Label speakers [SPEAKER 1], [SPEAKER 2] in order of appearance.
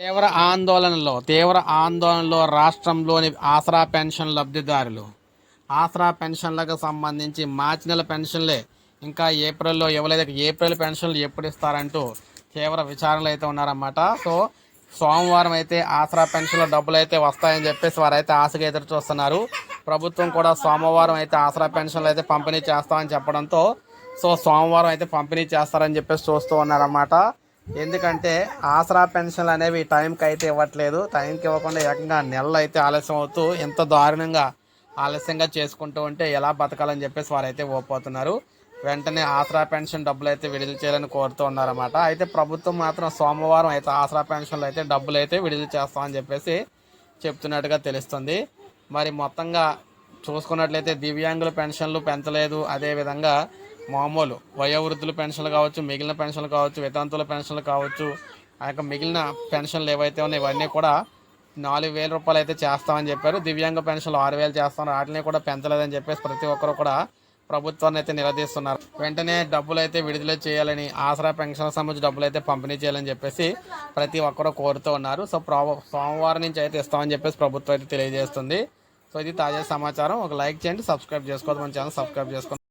[SPEAKER 1] తీవ్ర ఆందోళనలో తీవ్ర ఆందోళనలో రాష్ట్రంలోని ఆసరా పెన్షన్ లబ్ధిదారులు. ఆసరా పెన్షన్లకు సంబంధించి మార్చి నెల పెన్షన్లే. ఇంకా ఏప్రిల్లో ఇవ్వలేదు. ఏప్రిల్ పెన్షన్లు ఎప్పుడు ఇస్తారంటూ తీవ్ర విచారణలు అయితే ఉన్నారన్నమాట. సో సోమవారం అయితే ఆసరా పెన్షన్ల డబ్బులు అయితే వస్తాయని చెప్పేసి వారైతే ఆశగా ఎదురు చూస్తున్నారు. ప్రభుత్వం కూడా సోమవారం అయితే ఆసరా పెన్షన్లు అయితే పంపిణీ చేస్తామని చెప్పడంతో సో సోమవారం అయితే పంపిణీ చేస్తారని చెప్పేసి చూస్తూ ఉన్నారన్నమాట. ఎందుకంటే ఆసరా పెన్షన్లు అనేవి టైంకి అయితే ఇవ్వట్లేదు. టైంకి ఇవ్వకుండా ఏకంగా నెలలు అయితే ఆలస్యం అవుతూ ఎంత దారుణంగా ఆలస్యంగా చేసుకుంటూ ఉంటే ఎలా బతకాలని చెప్పేసి వారైతే ఓపోతున్నారు వెంటనే ఆసరా పెన్షన్ డబ్బులు అయితే విడుదల చేయాలని కోరుతూ ఉన్నారన్నమాట. అయితే ప్రభుత్వం మాత్రం సోమవారం అయితే ఆసరా పెన్షన్లు అయితే డబ్బులు అయితే విడుదల చేస్తామని చెప్పేసి చెప్తున్నట్టుగా తెలుస్తుంది. మరి మొత్తంగా చూసుకున్నట్లయితే దివ్యాంగుల పెన్షన్లు పెంచలేదు. అదేవిధంగా మామూలు వయోవృద్ధుల పెన్షన్లు కావచ్చు మిగిలిన పెన్షన్లు కావచ్చు వితంతుల పెన్షన్లు కావచ్చు ఆ యొక్క మిగిలిన పెన్షన్లు ఏవైతే ఉన్నాయో ఇవన్నీ కూడా నాలుగు వేల రూపాయలు అయితే చేస్తామని చెప్పారు. దివ్యాంగ పెన్షన్లు ఆరు వేలు చేస్తాం వాటిని కూడా పెంచలేదని చెప్పేసి ప్రతి ఒక్కరు కూడా ప్రభుత్వాన్ని అయితే నిలదీస్తున్నారు. వెంటనే డబ్బులు అయితే విడుదల చేయాలని ఆసరా పెన్షన్ సంబంధించి డబ్బులు అయితే పంపిణీ చేయాలని చెప్పేసి ప్రతి ఒక్కరు కోరుతూ ఉన్నారు. సో సోమవారం నుంచి అయితే ఇస్తామని చెప్పేసి ప్రభుత్వం అయితే తెలియజేస్తుంది. సో ఇది తాజా సమాచారం. ఒక లైక్ చేయండి సబ్స్క్రైబ్ చేసుకోవద్దు. మన ఛానల్ సబ్స్క్రైబ్ చేసుకోండి.